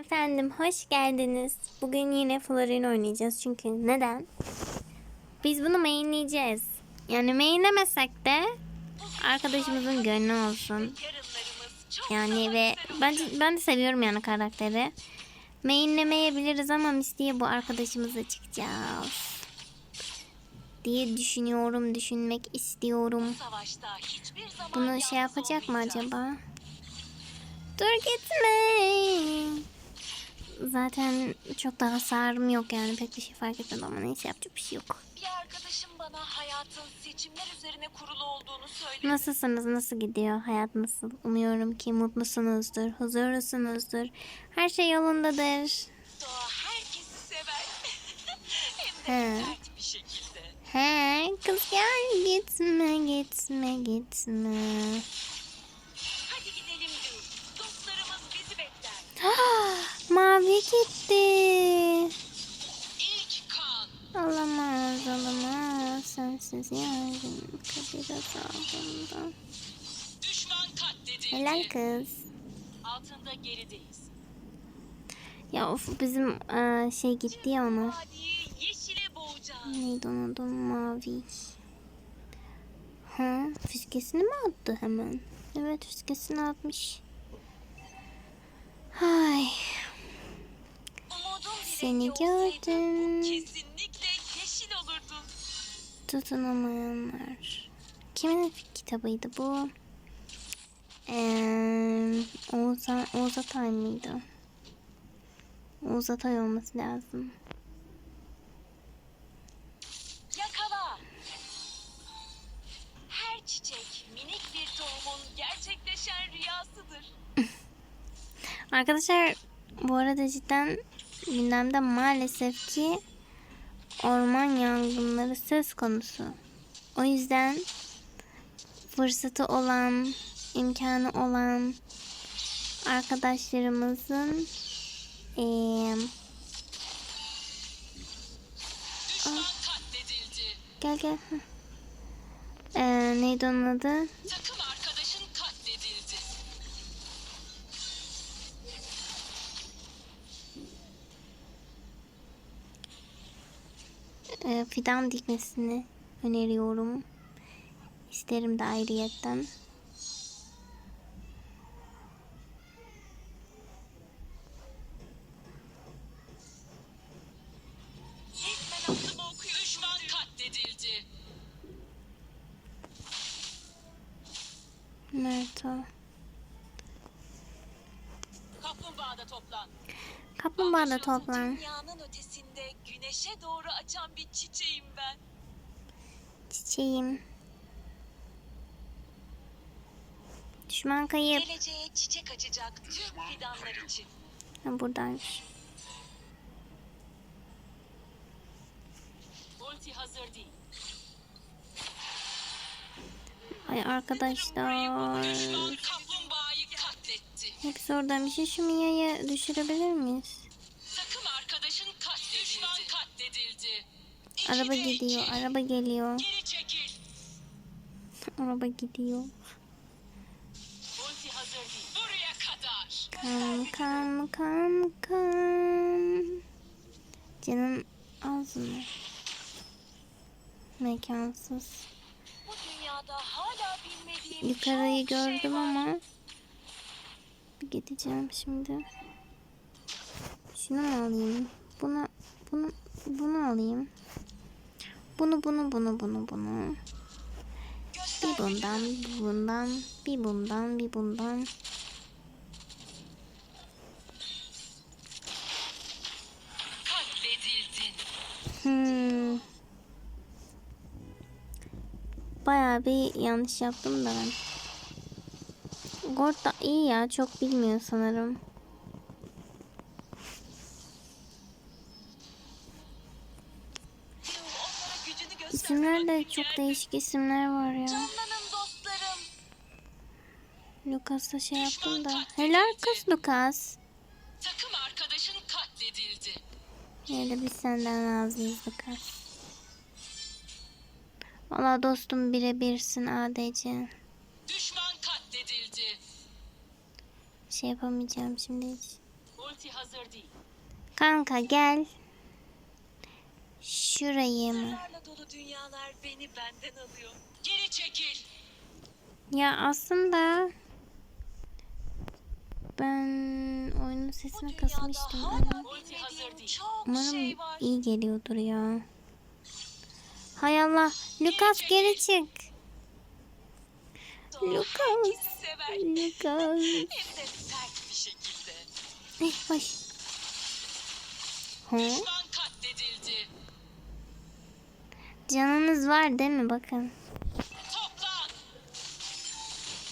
Efendim hoş geldiniz. Bugün yine Florin oynayacağız çünkü neden? Biz bunu mainleyeceğiz. Yani mainlemesek de arkadaşımızın gönlü olsun. Yani ve bence ben de seviyorum yani karakteri. Mainlemeyebiliriz ama Misty'ye bu arkadaşımızla çıkacağız. Diye düşünüyorum, düşünmek istiyorum. Bunu şey yapacak mı acaba? Dur gitme. Zaten çok da hasarım yok yani pek bir şey fark etmedi ama neyse yapacak bir şey yok. Bir arkadaşım bana hayatın seçimler üzerine kurulu olduğunu söyledi. Nasılsınız? Nasıl gidiyor? Hayat nasıl? Umuyorum ki mutlusunuzdur, huzurlusunuzdur. Her şey yolundadır. Doğa herkesi sever. Hem de He. sert bir şekilde. He kız gel gitme gitme gitme. Mavi gitti. Olamaz olamaz. Sensiz yardım kabir azabında. Düşman katledildi. Helal kız. Altında gerideyiz. Ya of bizim eee, şey gitti ya ona. Neydi onun adı mavi. Ha fiskesini mi attı hemen? Evet fiskesini atmış. Ay Seni gördüm. Kesinlikle yeşil olurdu. tutunamayanlar. Kimin kitabıydı bu? Eee Oğuz, Oğuz Atay mıydı? Oğuz Atay olması lazım. Yakala. Her çiçek minik bir tohumun gerçekleşen rüyasıdır. Arkadaşlar bu arada cidden gündemde maalesef ki orman yangınları söz konusu. O yüzden fırsatı olan, imkanı olan arkadaşlarımızın katledildi. gel gel. Eee, neydi onun adı? Fidan dikmesini öneriyorum. İsterim de ayrıyetten. Resmen aklımı okuyor. Düşman katledildi. Mert o. Kaplumbağada toplan. Kaplumbağa da Anlaşıldı, toplan. Dünyanın ötesinde güneşe doğru açan bir çiçeğim ben. Çiçeğim. Düşman kayıp. Geleceğe çiçek açacak tüm fidanlar için. Ha, buradaymış. Ulti hazır değil. Ay arkadaşlar. Hepsi oradaymış. Ya Şu Mia'yı düşürebilir miyiz? Katledildi. Araba gidiyor. Araba geliyor. Geri çekil. Araba gidiyor. Ulti hazır değil. Buraya kadar. Kan kan kan kan. Canım az mı? Mekansız. Bu dünyada hala bilmediğim Yukarıyı şey gördüm var. ama gideceğim şimdi. Şunu mu alayım? Bunu bunu bunu alayım. Bunu bunu bunu bunu bunu. Bir bundan, bir bundan, bir bundan, bir bundan. Hmm. Bayağı bir yanlış yaptım da ben. Gord da iyi ya çok bilmiyor sanırım. İsimler de çok değişik isimler var ya. Lucas'la şey yaptım da. Helal kız Lucas. Takım arkadaşın katledildi. De biz senden razıyız Lucas. Valla dostum birebirsin ADC. Düşman katledildi. Şey yapamayacağım şimdi hiç. Ulti hazır değil. Kanka gel. Şurayı mı? Sırlarla dolu dünyalar beni benden alıyor. Geri çekil. Ya aslında ben oyunun sesini ama. Çok umarım şey var. iyi geliyordur ya. Hay Allah. Lucas geri çık. Lucas. Lucas. Hem de sert bir şekilde. Eh baş. Ha? Canınız var değil mi bakın.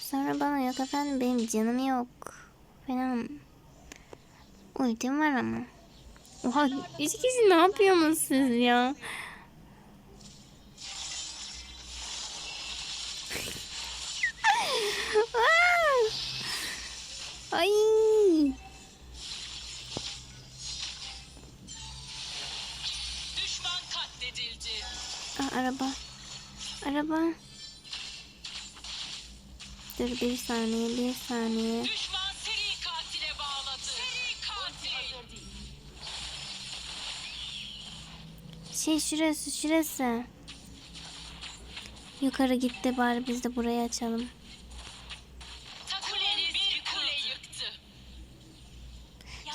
Sonra bana yok efendim benim canım yok falan. Ultim var ama. Oha üç kişi ne yapıyorsunuz siz ya? Ay. Araba. Araba. Dur bir saniye bir saniye. Düşman seri katile bağladı. Seri katil. Şey şurası şurası. Yukarı gitti bari biz de burayı açalım.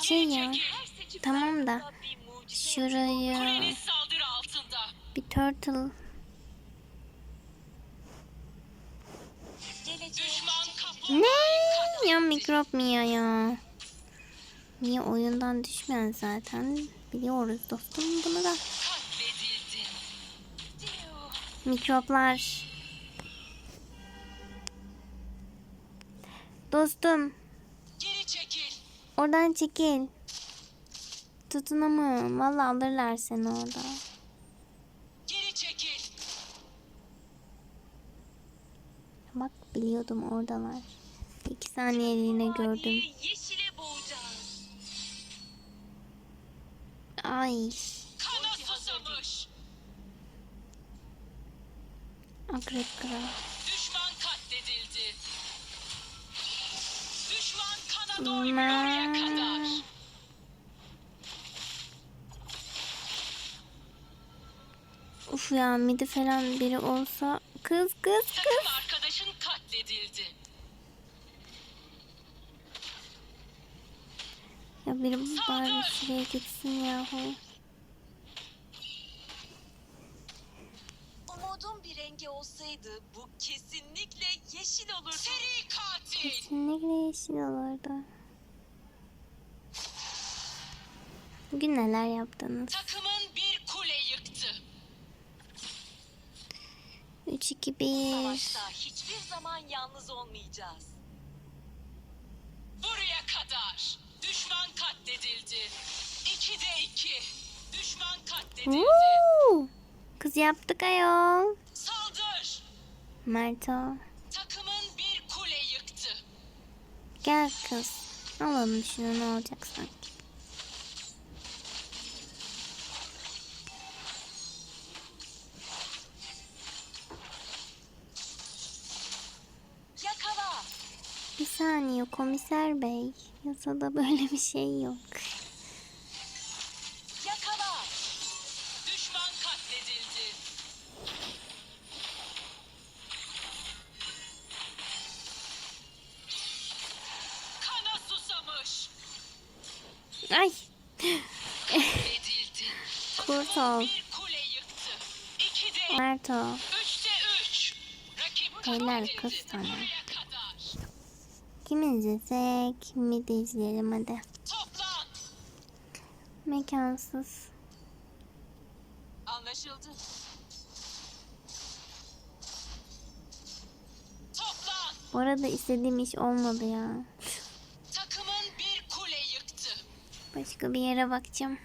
Şey ya, tamam da şurayı. Bir turtle ne ya mikrop Mia ya. Mia oyundan düşmeyen zaten biliyoruz dostum bunu da. Mikroplar. Dostum Geri çekil. oradan çekil. Tutunamam. Valla alırlar seni orada. Bak biliyordum oradalar. İki saniyeliğine gördüm. Ay. Akrep kral. Düşman katledildi. Düşman kana doymuyor ya kadar. Uf ya midi falan biri olsa. Kız kız kız. Takım arkadaşın katledildi. Ya biri bari şuraya gitsin yahu. Umudun bir rengi olsaydı bu kesinlikle yeşil olurdu. Seri katil. Kesinlikle yeşil olurdu. Bugün neler yaptınız? Takımın bir kule yıktı. 3 2 1. Savaşta hiçbir zaman yalnız olmayacağız. Buraya kadar. Katledildi. İkide iki. Düşman katledildi. Woo! Kız yaptık ayol. Saldır. Merto. Takımın bir kule yıktı. Gel kız. Alalım şunu ne olacak sanki. Yakala. Bir saniye komiser bey. Yasada böyle bir şey yok. Yakala. Düşman katledildi. Kana susamış. Ay Edildi. kurt ol. Bir kule yıktı. İkide Merto. Helal kız sana. İzlesek? Mi de izleyelim hadi. Toplan. Mekansız. Anlaşıldı. Toplan. Bu arada istediğim iş olmadı ya. Takımın bir kule yıktı. Başka bir yere bakacağım.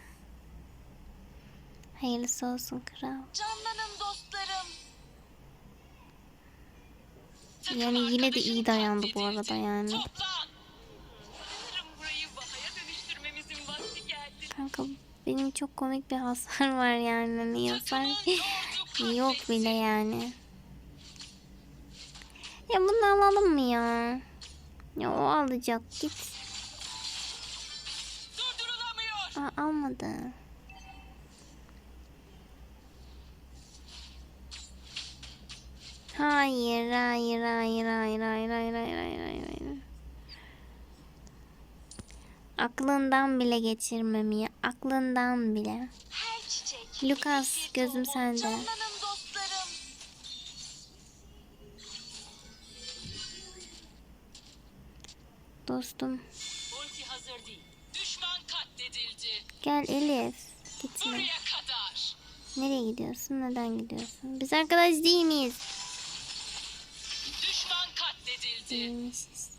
Hayırlısı olsun kral. Canlanın dostlarım. Yani yine de iyi dayandı bu arada yani. Toplan. Kanka benim çok komik bir hasar var yani. Hani hasar yok bile yani. Ya bunu alalım mı ya? Ya o alacak git. Aa, almadı. Hayır, hayır, hayır, hayır, hayır, hayır, hayır, hayır, hayır, hayır. Aklından bile geçirmemeye, aklından bile. Çiçek. Lucas, gözüm sende. Dostum, gel Elif. Gitme. Nereye gidiyorsun? Neden gidiyorsun? Biz arkadaş değil miyiz? Düşman katledildi. Değilmişiz.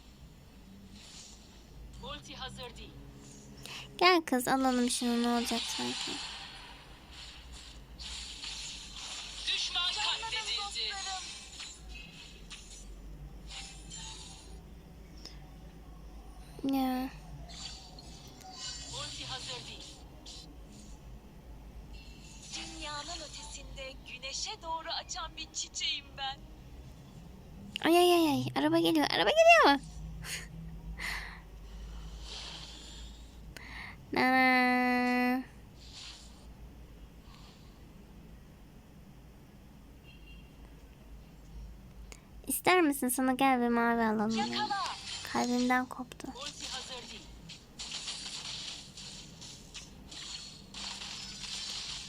Ulti hazır değil. Gel kız alalım şunu ne olacak sanki. Düşman katledildi. Ya. Ulti hazır değil. Dünyanın ötesinde güneşe doğru açan bir çiçeğim ben. Ay ay ay ay. Araba geliyor. Araba geliyor. Nana. İster misin sana gel bir mavi alalım ya. Kalbimden koptu.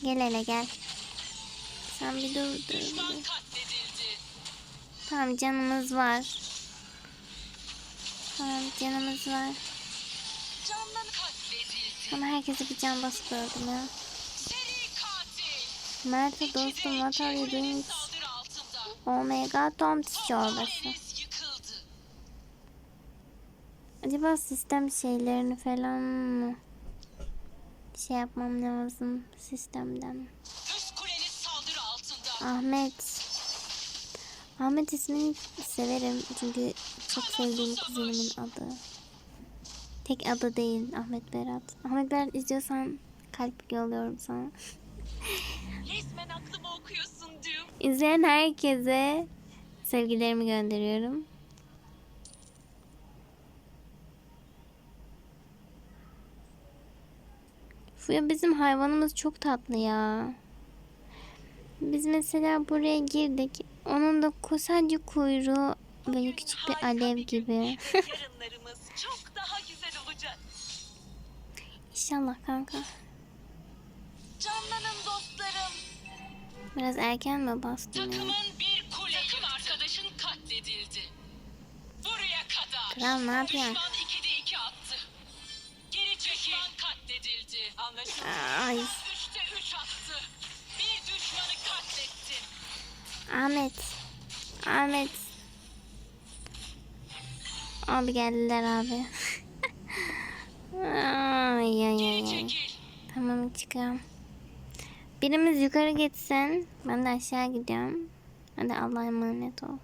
Gel hele gel. Sen bir dur dur. Dur. Tamam canımız var. Tamam canımız var. Ama herkesi bir can basıp öldüm ya. Mert'e dostum what are you doing? Omega Tom's çorbası. Acaba sistem şeylerini falan mı? Şey yapmam lazım sistemden. Ahmet. Ahmet ismini severim çünkü çok sevdiğim kızımın adı. Tek adı değil Ahmet Berat. Ahmet Berat izliyorsan kalp yolluyorum sana. Resmen aklımı okuyorsun Doom. İzleyen herkese sevgilerimi gönderiyorum. Fuya bizim hayvanımız çok tatlı ya. Biz mesela buraya girdik. Onun da sadece kuyruğu böyle küçük bir alev gibi. İnşallah kanka. Canlanın dostlarım. Biraz erken mi bastım ya? Takımın bir kule Takım arkadaşın katledildi. Buraya kadar. Kral ne yapıyorsun? Düşman 2'de 2 attı. Geri çekil. Düşman katledildi. Anlaşıldı. Ay. 3'te 3 attı. Bir düşmanı katlettin. Ahmet. Ahmet. Abi geldiler abi. Ay ay ay. Tamam çıkıyorum. Birimiz yukarı gitsin. Ben de aşağı gidiyorum. Hadi Allah'a emanet ol.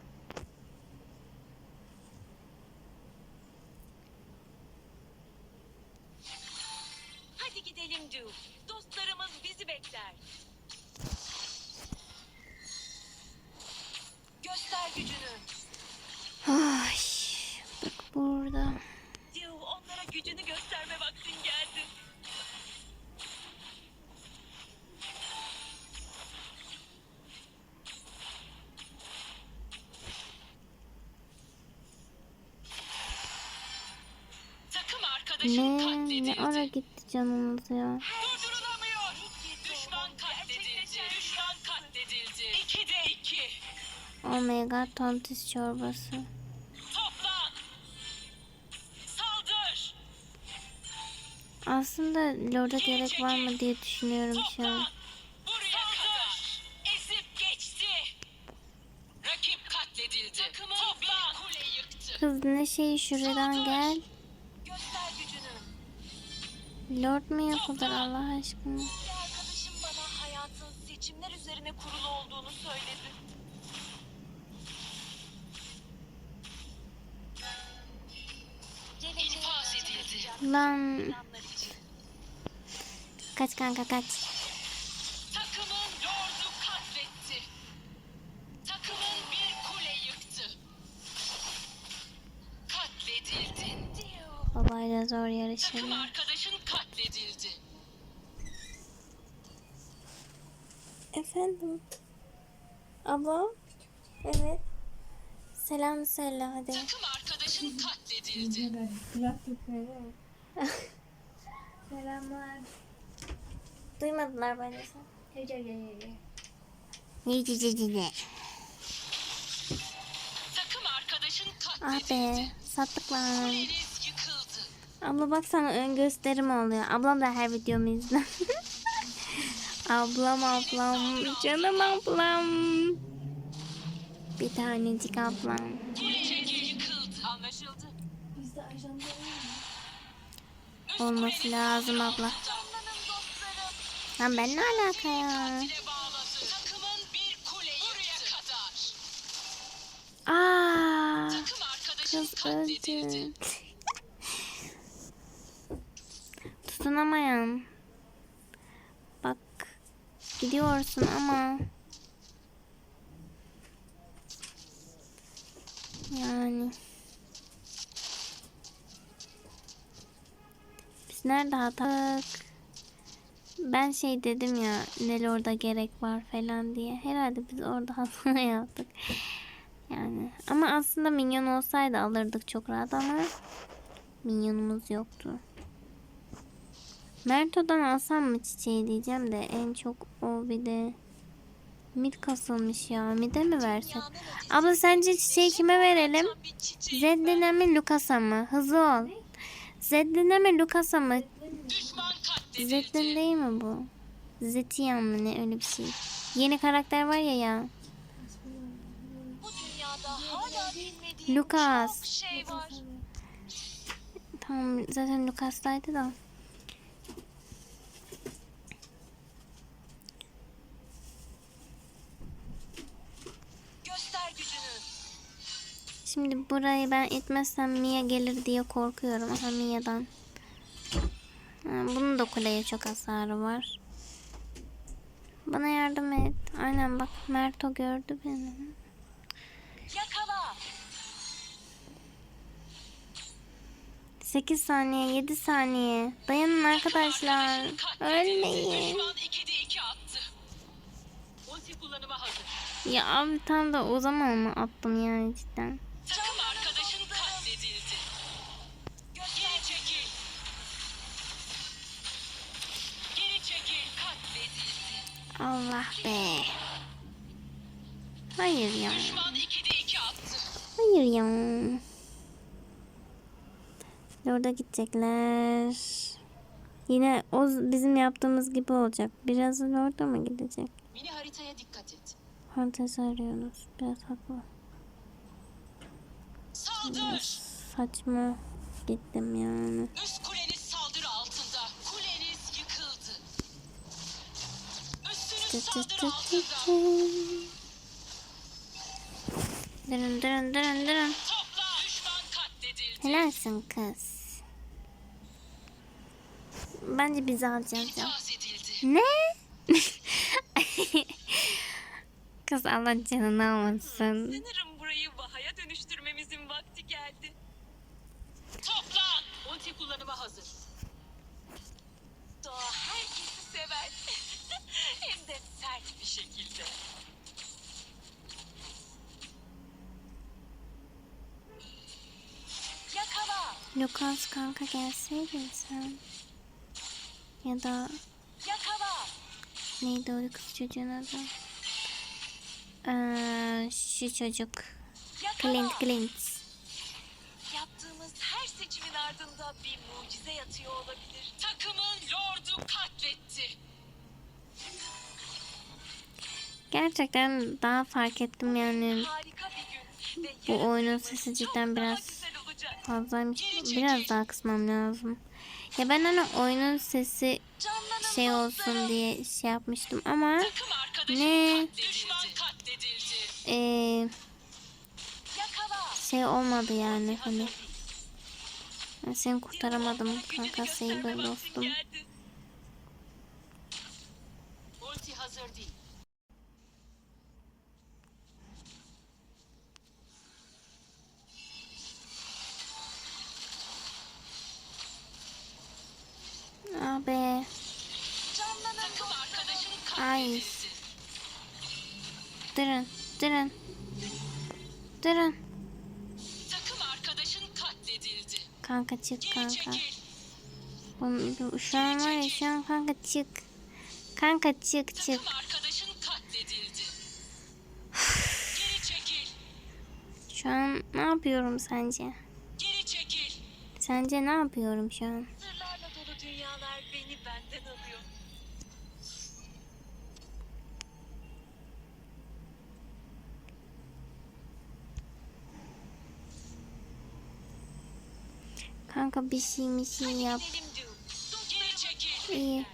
Hadi gidelim Doom. Dostlarımız bizi bekler. Göster gücünü. Ay, bak burada. Canımız ya. Durdurulamıyor. Düşman katledildi. Düşman katledildi. 2'de 2. Oh my god tontis çorbası. Toplan. Saldır. Aslında Lord'a gerek var mı diye düşünüyorum şu an. Toplan. Buraya kadar. Ezip geçti. Rakip katledildi. Takımın Toplan. bir kule yıktı. Kız ne şey şuradan gel. Lord mu yapılır Allah aşkına? Bir arkadaşım bana hayatın seçimler üzerine kurulu olduğunu söyledi. İnfaz edildi. Lan kaç kanka kaç. Takımın lordu katletti. Takımın bir kule yıktı. Katledildin. Babayla zor Takım yarışırlar. Efendim? Abla? Evet. Selam söyle hadi. Takım arkadaşın katledildi. Selamlar. Duymadılar bence sen. Takım arkadaşın Ah katledildi. be sattıklar. Kuleniz yıkıldı. Abla bak sana ön gösterim oluyor. Ablam da her videomu izler. ablam ablam. Canım ablam. Bir tanecik ablam. Olması lazım abla. Lan ben ne alaka ya? Aa, kız öldü. Tutunamayan. Gidiyorsun ama. Yani. Biz nerede hatalık? Ben şey dedim ya Nel orada gerek var falan diye. Herhalde biz orada hata yaptık. Yani ama aslında minyon olsaydı alırdık çok rahat ama minyonumuz yoktu. Merto'dan alsam mı çiçeği diyeceğim de en çok o bir de mid kasılmış ya. Mid'e mi versek? Abla sence çiçeği kime verelim? Zeddin'e mi Lucas'a mı? Hızlı ol. Zeddin'e mi Lucas'a mı? Zeddin değil mi bu? Zetiyan mı ne öyle bir şey. Yeni karakter var ya ya. Lucas. şey. Tamam zaten Lucas'taydı da. Göster gücünü. Şimdi burayı ben itmezsem Mia gelir diye korkuyorum. Aha Mia'dan. Bunun da kuleye çok hasarı var. Bana yardım et. Aynen bak Merto gördü beni. Yakala. 8 saniye 7 saniye. Dayanın arkadaşlar. Ölmeyin. Düşman 2'de 2 attı. Ulti kullanıma hazır. Ya abi tam da o zaman mı attım yani cidden. Allah be. Hayır ya. Düşman 2'de 2 attı. Hayır ya. Orada gidecekler. Yine o bizim yaptığımız gibi olacak. Biraz orada mı gidecek? Mini haritaya dikkat et. Fantezi arıyoruz. Biraz haklı. Saldır. Saçma gittim yani. Üst dırın. Topla. Düşman katledildi. Helalsin kız. Bence bizi alacağız ya. Ne? Kız Allah canını almasın. Kanka gelseydin sen. Ya da neydi o kız çocuğun adı? Ee, şu çocuk. Clint Clint. Yaptığımız her seçimin ardında bir mucize yatıyor olabilir. Takımın lordu katletti. Gerçekten daha fark ettim yani. Bu oyunun sesi cidden biraz. Fazlaymış. Biraz daha kısmam lazım. Ya ben hani oyunun sesi şey olsun diye şey yapmıştım ama Ne? ee, şey olmadı yani hani. Ben seni kurtaramadım kanka Saber dostum. geldi. Ulti hazır değil. Takım arkadaşın Ay. Durun. Durun. Durun. Takım arkadaşın katledildi. Kanka çık Geri kanka. çekil. Bunu- Şu an var ya şu an kanka çık. Kanka çık çık. Arkadaşın katledildi. Geri çekil. Şu an ne yapıyorum sence? Geri çekil. Sence ne yapıyorum şu an? Sırlarla dolu dünyalar beni benden alıyor. Kanka bir şey mi şey yap. İyi.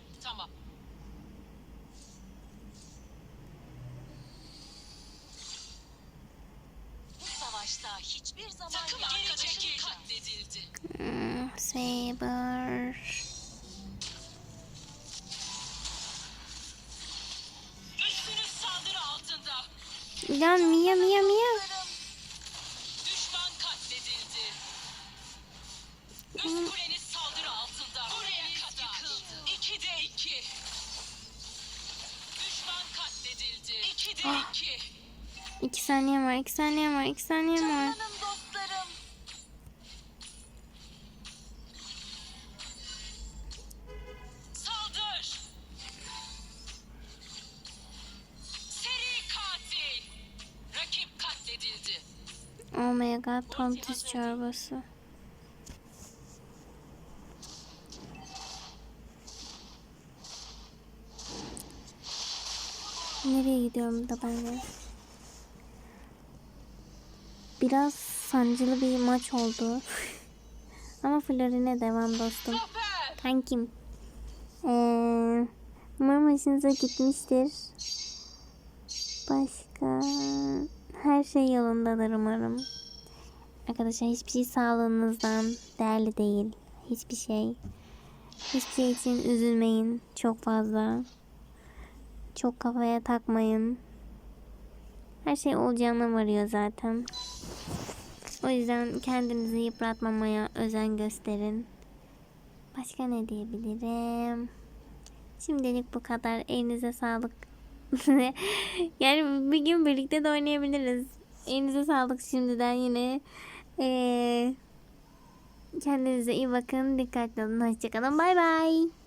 İki saniyem var, iki saniyem var, iki saniyem var. Canım dostlarım. Saldır. Seri katil. Rakip katledildi. Oh my god, tontis çorbası. Nereye gidiyorum da ben ya? Biraz sancılı bir maç oldu. Ama Florine devam dostum. Kankim. Ee, umarım hoşunuza gitmiştir. Başka her şey yolundadır umarım. Arkadaşlar hiçbir şey sağlığınızdan değerli değil. Hiçbir şey. Hiçbir şey için üzülmeyin çok fazla. Çok kafaya takmayın. Her şey olacağına varıyor zaten. O yüzden kendinizi yıpratmamaya özen gösterin. Başka ne diyebilirim? Şimdilik bu kadar. Elinize sağlık. yani bir gün birlikte de oynayabiliriz. Elinize sağlık şimdiden yine. Ee, kendinize iyi bakın. Dikkatli olun. Hoşçakalın. Bay bay.